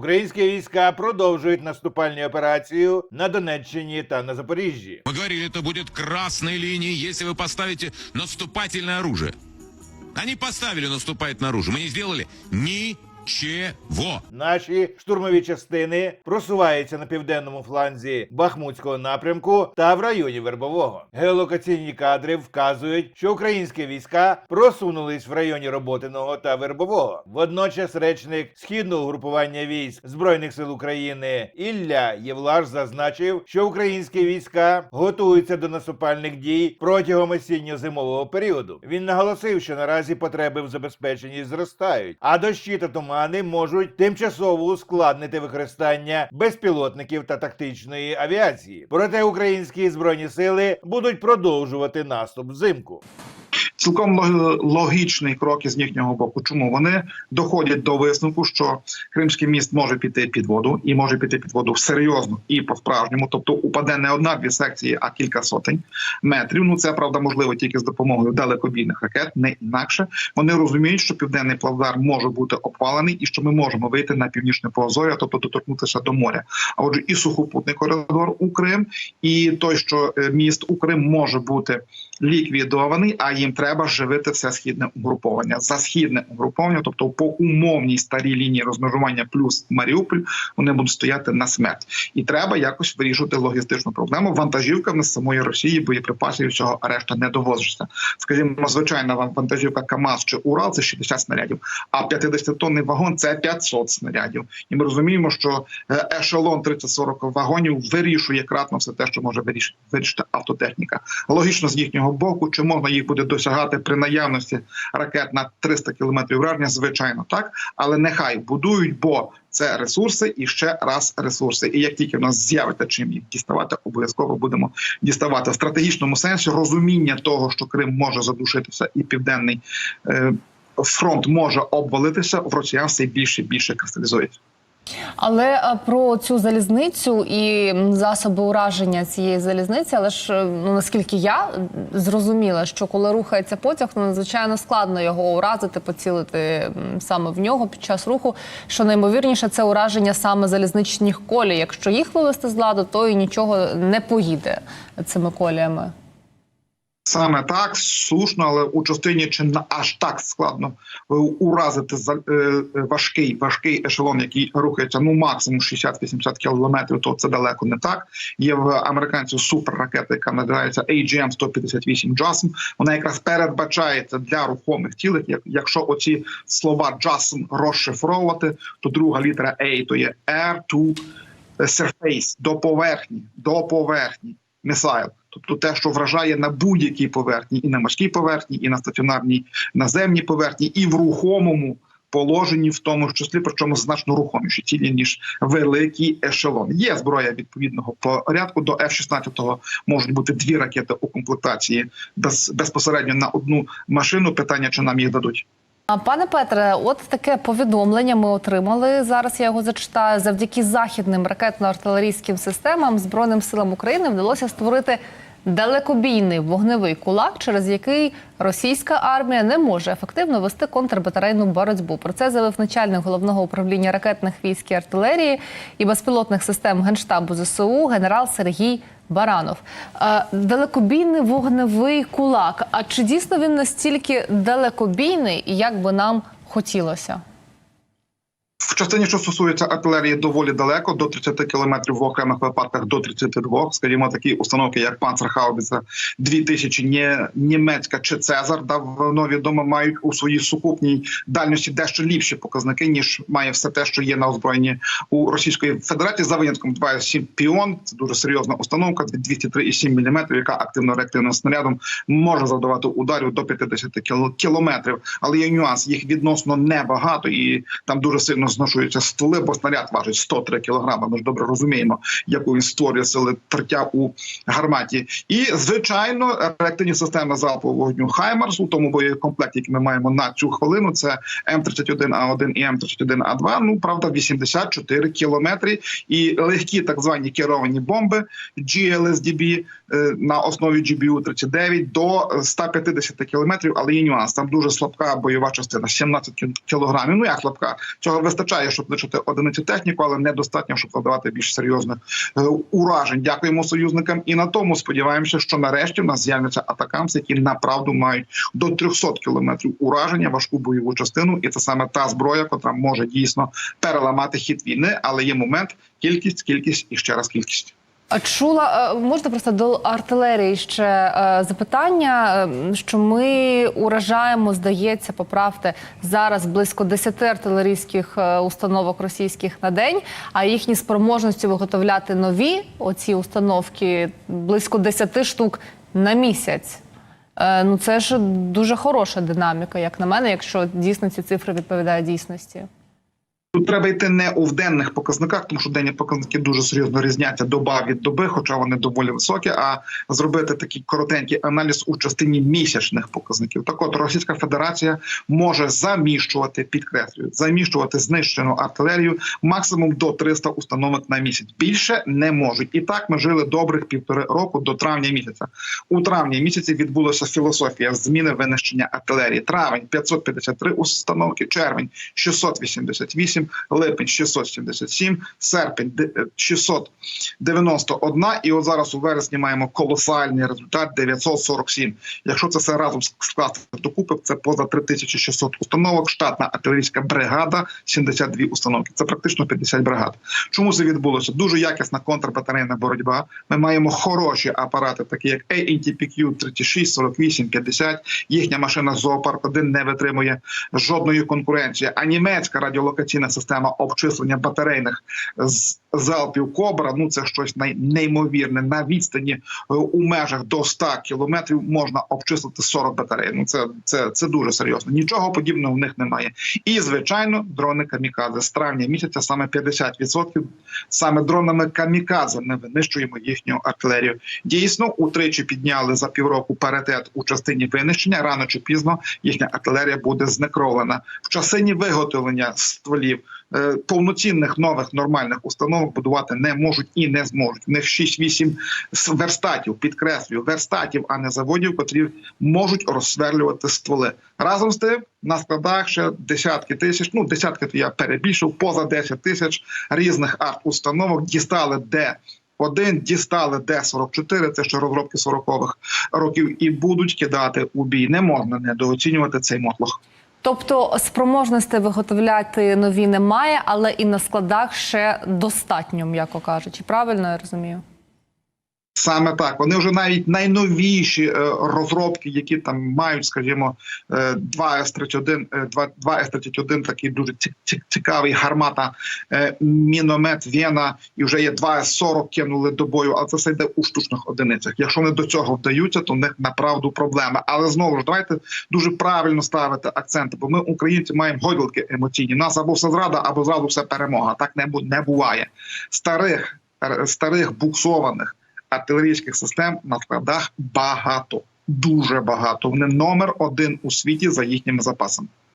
Українські війська продовжують наступальні операцію на Донеччині та на Запоріжжі. Мы говорили, это будет красной линией, если вы поставите наступательное оружие. Они поставили наступательное оружие. Мы не сделали ничего. Наші штурмові частини просуваються на південному фланзі Бахмутського напрямку та в районі Вербового. Геолокаційні кадри вказують, що українські війська просунулись в районі Роботиного та Вербового. Водночас речник східного групування військ збройних сил України Ілля Євлаш зазначив, що українські війська готуються до наступальних дій протягом осінньо-зимового періоду. Він наголосив, що наразі потреби в забезпеченні зростають, а дощі та тумани можуть тимчасово ускладнити використання безпілотників та тактичної авіації. Проте українські збройні сили будуть продовжувати наступ взимку. Цілком лог- логічний крок із їхнього боку. Чому вони доходять до висновку, що Кримський міст може піти під воду і може піти під воду серйозно і по справжньому, тобто упаде не одна-дві секції, а кілька сотень метрів. Ну це правда можливо тільки з допомогою далекобійних ракет, не інакше. Вони розуміють, що південний плавдар може бути обвалений і що ми можемо вийти на північне Поазоря, тобто доторкнутися до моря. А отже, і сухопутний коридор у Крим, і той, що е, міст у Крим може бути ліквідований, а їм треба живити все східне угруповання. За східне угруповання, тобто по умовній старій лінії розмежування плюс Маріуполь, вони будуть стояти на смерть, і треба якось вирішувати логістичну проблему. Вантажівками з самої Росії боєприпасів і всього решта не довозиться. Скажімо, звичайна ван- вантажівка КАМАЗ чи Урал це 60 снарядів, а 50-тонний вагон це 500 снарядів. І ми розуміємо, що е, ешелон 30-40 вагонів вирішує кратно все те, що може вирішити автотехніка. Логічно з їхнього боку, чи можна їх буде досягати при наявності ракет на 300 кілометрів враження? Звичайно, так, але нехай будують, бо це ресурси і ще раз ресурси. І як тільки в нас з'явиться чим їх діставати, обов'язково будемо діставати в стратегічному сенсі розуміння того, що Крим може задушитися, і південний е, фронт може обвалитися в росіян все більше і більше кристалізується. Але е, про цю залізницю і засоби ураження цієї залізниці, але ж е, ну наскільки я зрозуміла, що коли рухається потяг, ну надзвичайно складно його уразити, поцілити саме в нього під час руху. Що наймовірніше, це ураження саме залізничних колій. Якщо їх вивести з ладу, то і нічого не поїде цими коліями. Саме так слушно, але у частині чи на аж так складно е, уразити за- е, е, важкий важкий ешелон, який рухається ну максимум 60-80 кілометрів. То це далеко не так. Є в американців суперракета, яка називається AGM 158 JASM. Вона якраз передбачається для рухомих тіл. Як- Якщо оці слова JASM розшифровувати, то друга літера A то є Air to Surface, до поверхні, до поверхні. Місайл, тобто те, що вражає на будь-якій поверхні, і на морській поверхні, і на стаціонарній наземній поверхні, і в рухомому положенні, в тому числі, причому значно рухоміші цілі ніж великий ешелон. Є зброя відповідного порядку. До F-16 можуть бути дві ракети у комплектації без, безпосередньо на одну машину. Питання, чи нам їх дадуть. Пане Петре, от таке повідомлення ми отримали. Зараз я його зачитаю. Завдяки західним ракетно-артилерійським системам Збройним силам України вдалося створити далекобійний вогневий кулак, через який російська армія не може ефективно вести контрбатарейну боротьбу. Про це заявив начальник головного управління ракетних військ і артилерії і безпілотних систем генштабу ЗСУ генерал Сергій. Баранов, Е, далекобійний вогневий кулак. А чи дійсно він настільки далекобійний, як би нам хотілося? В частині, що стосується артилерії, доволі далеко до 30 кілометрів в окремих випадках до 32. Скажімо, такі установки, як Панцерхаубіця 2000, не німецька чи Цезар, давно відомо мають у своїй сукупній дальності дещо ліпші показники ніж має все те, що є на озброєнні у Російської Федерації. За винятком 2,7 піон. Це дуже серйозна установка. 203,7 мм, яка активно реактивним снарядом може завдавати ударів до 50 кілометрів. Але є нюанс, їх відносно небагато, і там дуже сильно зношуються стволи, бо снаряд важить 103 кілограми. Ми ж добре розуміємо, яку він створює сили тертя у гарматі. І звичайно, реактивні системи залпового вогню Хаймарс у тому боєкомплекті, який ми маємо на цю хвилину. Це М31А1 і М31А2. Ну правда, 84 кілометри. І легкі так звані керовані бомби GLSDB е, на основі GBU-39 до 150 кілометрів. Але є нюанс. Там дуже слабка бойова частина, 17 кілограмів. Ну як слабка? Цього вистачає вистачає, щоб лишити одиницю техніку, але недостатньо, щоб завдавати більш серйозних е, уражень. Дякуємо союзникам і на тому сподіваємося, що нарешті в нас з'являться атакамси, які направду мають до 300 кілометрів ураження важку бойову частину, і це саме та зброя, котра може дійсно переламати хід війни. Але є момент кількість, кількість і ще раз кількість. Чула, е, можна просто до артилерії ще е, запитання, е, що ми уражаємо, здається, поправте зараз близько 10 артилерійських е, установок російських на день, а їхні спроможності виготовляти нові оці установки близько 10 штук на місяць. Ну це ж дуже хороша динаміка, як на мене, якщо дійсно ці цифри відповідають дійсності. Тут треба йти не у денних показниках, тому що денні показники дуже серйозно різняться доба від доби, хоча вони доволі високі. А зробити такий коротенький аналіз у частині місячних показників. Так, от Російська Федерація може заміщувати, підкреслюю, заміщувати знищену артилерію максимум до 300 установок на місяць. Більше не можуть. І так ми жили добрих півтори року до травня місяця. У травні місяці відбулася філософія зміни винищення артилерії. Травень 553 установки, червень 688, липень 677, серпень де- е, 691. І от зараз у вересні маємо колосальний результат 947. Якщо це все разом скласти докупи, це поза 3600 установок. Штатна артилерійська бригада 72 установки. Це практично 50 бригад. Чому це відбулося? Дуже якісна контрбатарейна боротьба. Ми маємо хороші апарати, такі як ANTPQ 36, 48, 50. Їхня машина Зоопарк 1 не витримує жодної конкуренції. А німецька радіолокаційна система обчислення батарейних з залпів Кобра. Ну це щось неймовірне. На відстані е, у межах до 100 кілометрів можна обчислити 40 батарей. Ну це, це, це дуже серйозно. Нічого подібного в них немає. І звичайно, дрони камікадзе з травня місяця саме 50% саме дронами камікадзе ми винищуємо їхню артилерію. Дійсно, утричі підняли за півроку паритет у частині винищення. Рано чи пізно їхня артилерія буде знекровлена в частині виготовлення стволів. Е, Повноцінних нових нормальних установок будувати не можуть і не зможуть. В них 6-8 верстатів, підкреслюю, верстатів, а не заводів, котрі можуть розсверлювати стволи. Разом з тим на складах ще десятки тисяч. Ну десятки то я перебільшив, поза 10 тисяч різних арт-установок дістали де. Один дістали Д-44, це ще розробки 40-х років, і будуть кидати у бій. Не можна недооцінювати цей мотлох. Тобто спроможності виготовляти нові немає, але і на складах ще достатньо, м'яко кажучи. Правильно я розумію? Саме так. Вони вже навіть найновіші е, розробки, які там мають, скажімо, е, 2 С-31, е, 2, 2 С-31, такий дуже ці- ці- цікавий гармата, е, міномет Вена, і вже є 2 С-40 кинули до бою, але це все йде у штучних одиницях. Якщо вони до цього вдаються, то в них направду проблеми. Але знову ж давайте дуже правильно ставити акценти, бо ми, українці, маємо гойдалки емоційні. Нас або все зрада, або зразу все перемога. Так не буває. Старих, старих буксованих артилерійських систем на складах багато, дуже багато. Вони номер один у світі за їхніми запасами.